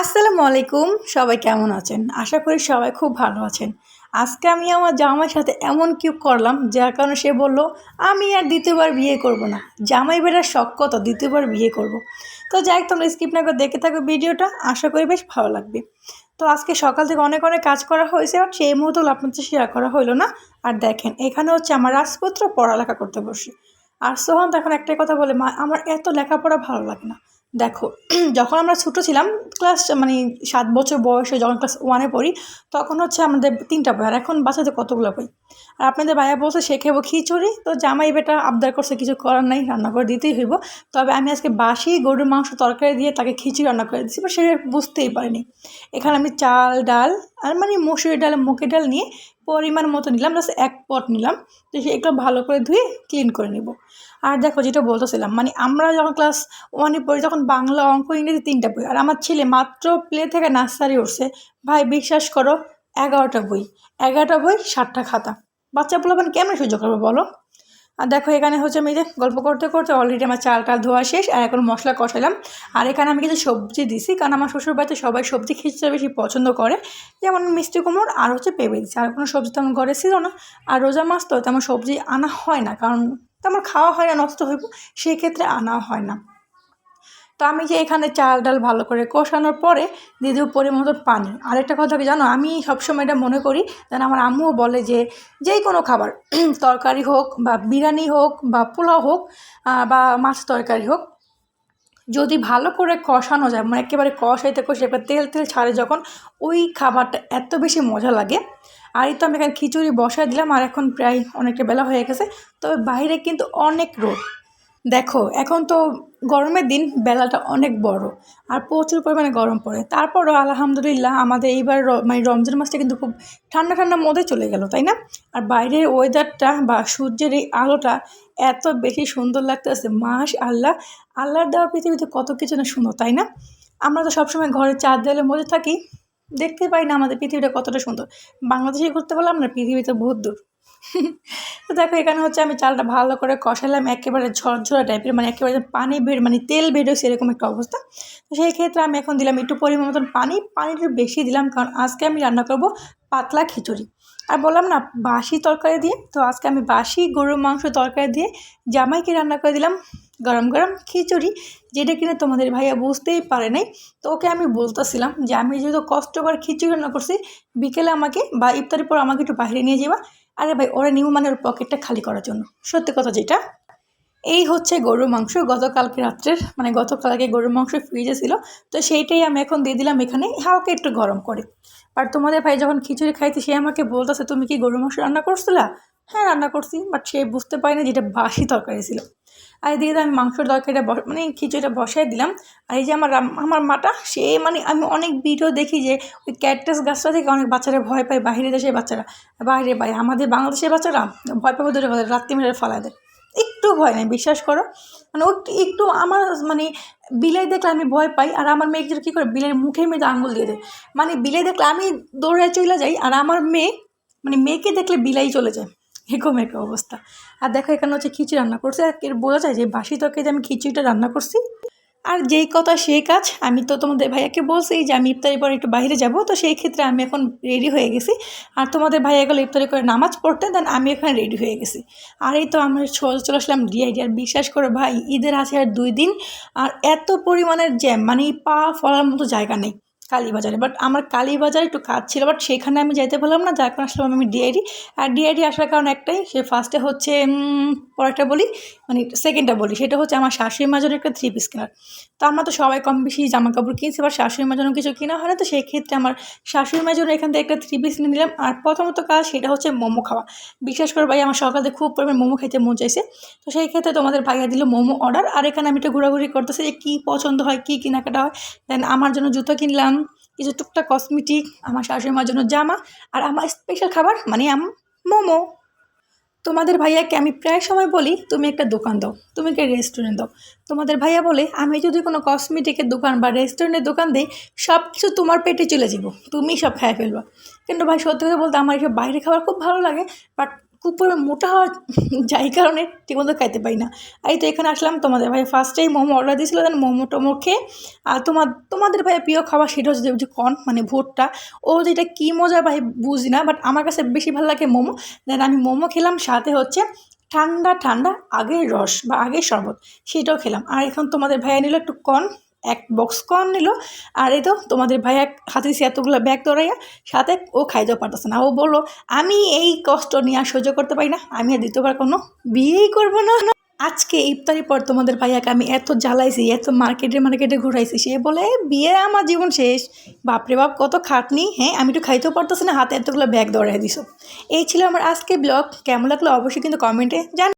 আসসালামু আলাইকুম, সবাই কেমন আছেন? আশা করি সবাই খুব ভালো আছেন। আজকে আমি আমার জামাইয়ের সাথে এমন কি করলাম, যার কারণে সে বলল, আমি আর দ্বিতীয়বার বিয়ে করব না। জামাই বেটার শখ কত, দ্বিতীয়বার বিয়ে করব। তো যাই তোমরা স্কিপ না করে দেখে থাকো ভিডিওটা, আশা করি বেশ ভালো লাগবে। তো আজকে সকাল থেকে অনেক অনেক কাজ করা হয়েছে আর সেই মুহূর্তে আপনাদের শেয়ার করা হলো না। আর দেখেন, এখানে হচ্ছে আমার রাজপুত্র পড়ালেখা করতে বসে। আর সোহান তখন একটাই কথা বলে, মা, আমার এত লেখাপড়া ভালো লাগে না। দেখো, যখন আমরা ছোটো ছিলাম ক্লাস মানে সাত বছর বয়সে যখন ক্লাস ওয়ানে পড়ি, তখন হচ্ছে আমাদের তিনটা বই, আর এখন বাসাতে কতগুলো বই? আর আপনাদের ভাইয়া বলছে, সে খেবো খিচুড়ি? তো জামাই বেটা আবদার করছে, কিছু করার নাই, রান্না করে দিতেই হইব। তবে আমি আজকে বাসি গরুর মাংস তরকারি দিয়ে তাকে খিচুড়ি রান্না করে দিচ্ছি বা সে বুঝতেই পারেনি। এখানে আমি চাল, ডাল আর মানে মসুরি ডাল মুখের ডাল নিয়ে পরিমাণ মতো নিলাম জাস্ট এক পট নিলাম। তো সেগুলো ভালো করে ধুয়ে ক্লিন করে নিব। আর দেখো যেটা বলতেছিলাম মানে আমরা যখন ক্লাস ওয়ানে পড়ি, তখন বাংলা অঙ্ক, ইংরেজি তিনটা বই। আর আমার ছেলে মাত্র প্লে থেকে নার্সারি উঠছে। ভাই, বিশ্বাস করো, এগারোটা বই। এগারোটা বই ষাটটা খাতা। বাচ্চা মানে কেমন সহ্য করব বলো? আর দেখো এখানে হচ্ছে আমি যে গল্প করতে করতে অলরেডি আমার চাল টাল ধোয়া শেষ, আর এখন মশলা কষালাম। আর এখানে আমি কিছু সবজি দিছি, কারণ আমার শ্বশুর বাড়িতে সবাই সবজি খেতে বেশি পছন্দ করে। যেমন মিষ্টি কুমড় আর হচ্ছে পেঁপে দিচ্ছি আর কোনো সবজি তেমন ঘরে ছিল না। আর রোজা মাছ তো তেমন সবজি আনা হয় না, কারণ তেমন খাওয়া হয় না, নষ্ট হইব সেই ক্ষেত্রে আনা হয় না। তো আমি যে এখানে চাল ডাল ভালো করে কষানোর পরে দিয়ে দেবো পরিমাণ পানি। আরেকটা কথা কি জানো? আমি সবসময় এটা মনে করি, যেন আমার আম্মুও বলে যে যেই কোনো খাবার, তরকারি হোক বা বিরিয়ানি হোক বা পোলাও হোক বা মাছ তরকারি হোক, যদি ভালো করে কষানো যায় মানে একেবারে কষাইতে কষে এবার তেল তেল ছাড়ে যখন, ওই খাবারটা এত বেশি মজা লাগে। আর এই তো আমি এখানে খিচুড়ি বসায় দিলাম, আর এখন প্রায় অনেকটা বেলা হয়ে গেছে, তবে বাইরে কিন্তু অনেক রোদ। দেখো, এখন তো গরমের দিন, বেলাটা অনেক বড় আর প্রচুর পরিমাণে গরম পড়ে। তারপরও আলহামদুলিল্লাহ আমাদের এইবার মানে রমজান মাসটা কিন্তু খুব ঠান্ডা ঠান্ডার মধ্যে চলে গেল, তাই না? আর বাইরের ওয়েদারটা বা সূর্যের এই আলোটা এত বেশি সুন্দর লাগতেছে, মাস আল্লাহ, আল্লাহর দেওয়া পৃথিবীতে কত কিছু না সুন্দর, তাই না? আমরা তো সবসময় ঘরে চার দেওয়ালের মধ্যে থাকি, দেখতে পাই না আমাদের পৃথিবীটা কতটা সুন্দর। বাংলাদেশে ঘুরতে পারলাম না পৃথিবীতে বহুত দূর। তো দেখো, এখানে হচ্ছে আমি চালটা ভালো করে কষালাম, একেবারে ঝরঝরা টাইপের মানে একেবারে পানি বের মানে তেল বেরোয় সেরকম একটা অবস্থা। তো সেই ক্ষেত্রে আমি এখন দিলাম একটু পরিমাণ মতন পানি পানিটা বেশি দিলাম, কারণ আজকে আমি রান্না করব পাতলা খিচুড়ি। আর বললাম না, বাসি তরকারি দিয়ে, তো আজকে আমি বাসি গরুর মাংস তরকারি দিয়ে জামাইকে রান্না করে দিলাম গরম গরম খিচুড়ি, যেটা কিনা তোমাদের ভাইয়া বুঝতেই পারে নাই। তো ওকে আমি বলতেছিলাম যে, আমি যেহেতু কষ্ট করে খিচুড়ি রান্না করছি, বিকেলে আমাকে বা ইফতারের পর আমাকে একটু বাইরে নিয়ে যাবা। আরে ভাই, ওরা নিউ মানে ওর পকেটটা খালি করার জন্য। সত্যি কথা যেটা। এই হচ্ছে গরুর মাংস। গতকালকে রাত্রের মানে গতকালকে গরুর মাংস ফ্রিজে ছিল। তো সেইটাই আমি এখন দিয়ে দিলাম এখানে। হাওকে একটু গরম করে। আর তোমাদের ভাই যখন খিচুড়ি খাইতে সে আমাকে বলতেছে, তুমি কি গরুর মাংস রান্না করছিলা? হ্যাঁ রান্না করছি বাট সে বুঝতে পারিনি যেটা বাসি তরকারি ছিল। আর দিয়ে আমি মাংসর তরকারিটা মানে খিচুড়িটা বসাই দিলাম। আর এই যে আমার আমার মাটা, সে মানে আমি অনেক ভিডিও দেখি যে ওই ক্যাকটাস গাছটা থেকে অনেক বাচ্চারা ভয় পায় বাইরে দেশের বাচ্চারা। বাইরে পায়, আমাদের বাংলাদেশের বাচ্চারা ভয় পাবে ধরে রাত্রি মেরে ফালায় দেয়। একটু ভয় নেই, বিশ্বাস করো। মানে একটু আমার মানে বিলাই দেখলে আমি ভয় পাই, আর আমার মেয়ে কী করে বিলের মুখে মেয়েদের আঙুল দিয়ে দেয়। মানে বিলাই দেখলে আমি দৌড়ায় চলে যাই, আর আমার মেয়ে মানে মেয়েকে দেখলে বিলাই চলে যায়। এরকম একটা অবস্থা। আর দেখো এখানে হচ্ছে খিচুড়ি রান্না করছে। আর বোঝা যায় যে বাসি তরকারি আমি খিচুড়িটা রান্না করছি। আর যেই কথা সেই কাজ, আমি তো তোমাদের ভাইয়াকে বলছি যে আমি ইফতারি পরে একটু বাইরে যাব, তো সেই ক্ষেত্রে আমি এখন রেডি হয়ে গেছি। আর তোমাদের ভাইয়া গেলো ইফতারি করে নামাজ পড়তে, দেন আমি এখানে রেডি হয়ে গেছি। আর এই তো আমি চলে আসলাম ডিআইডি আর বিশ্বাস করে ভাই, ঈদের আছে আর দুই দিন। আর এত পরিমাণের জ্যাম মানে পা ফলার মতো জায়গা নেই। কালীবাজারে। বাট আমার কালীবাজারে একটু কাজ ছিল বাট সেখানে আমি যাইতে পারলাম না, যার কারণে আসলাম আমি ডিআইডি আর ডিআইডি আসার কারণ একটাই, সে ফার্স্টে হচ্ছে পরেরটা বলি মানে সেকেন্ডটা বলি, সেটা হচ্ছে আমার শাশুড়ি মাজন একটা থ্রি পিস কেনার। তো আমরা তো সবাই কম বেশি জামা কাপড় কিনছি এবার শাশুড়ি মাজনও কিছু কেনা হয় না, তো সেই ক্ষেত্রে আমার শাশুড়ি মাজন এখান থেকে একটা থ্রি পিস নিয়ে নিলাম আর প্রথমত কাজ সেটা হচ্ছে মোমো খাওয়া। বিশেষ করে ভাই, আমার সকালে খুব পরিমাণ মোমো খেতে মন চাইছে। তো সেই ক্ষেত্রে তোমাদের ভাইয়া দিল মোমো অর্ডার আর এখানে আমি একটু ঘোরাঘুরি করতেছি যে কী পছন্দ হয়, কী কেনাকাটা হয়। দেন আমার জন্য জুতো কিনলাম কিছু টুকটাক কসমেটিক আমার শাশুড়ি মার জন্য জামা আর আমার স্পেশাল খাবার মানে আম, মোমো। তোমাদের ভাইয়াকে আমি প্রায় সময় বলি, তুমি একটা দোকান দাও, তুমি একটা রেস্টুরেন্ট দাও। তোমাদের ভাইয়া বলে, আমি যদি কোনো কসমেটিকের দোকান বা রেস্টুরেন্টের দোকান দিই সব কিছু তোমার পেটে চলে যাব তুমি সব খাই ফেলবা। কিন্তু ভাই সত্যি কথা বলতে আমার এসব বাইরে খাবার খুব ভালো লাগে বাট পরিমাণ মোটা হওয়া যাই কারণে ঠিকমতো খাইতে পারি না। এই তো এখানে আসলাম তোমাদের ভাই ফার্স্টেই মোমো অর্ডার দিয়েছিল দেন মোমো টোমো খেয়ে, আর তোমার, তোমাদের ভাইয়ের প্রিয় খাবার সেটা হচ্ছে যে কর্ন মানে ভুট্টা। ও যেটা কী মজা ভাই, বুঝি না বাট আমার কাছে বেশি ভালো লাগে মোমো। দেন আমি মোমো খেলাম, সাথে হচ্ছে ঠান্ডা ঠান্ডা আগের রস বা আগের শরবত, সেটাও খেলাম। আর এখন তোমাদের ভাইয়া নিল একটু কর্ন এক বক্স কর্ন নিল। আর এই তো তোমাদের ভাইয়া হাতে দিয়েছে এতগুলো ব্যাগ দৌড়াইয়া সাথে ও খাইতেও পারতেছে না। ও বলল, আমি এই কষ্ট নিয়ে আর সহ্য করতে পারি না। আমি আর দ্বিতীয়বার কোনো বিয়েই করব না। আজকে ইফতারি পর তোমাদের ভাইয়াকে আমি এত জ্বালাইছি, এত মার্কেটে মার্কেটে ঘুরাইছি। সে বলে, বিয়ে আমার জীবন শেষ। বাপরে বাপ, কত খাটনি। হ্যাঁ আমি একটু খাইতেও পারতেছি না। হাতে এতগুলো ব্যাগ দৌড়াই দিছো। এই ছিল আমার আজকে ব্লগ কেমন লাগল অবশ্যই কিন্তু কমেন্টে জান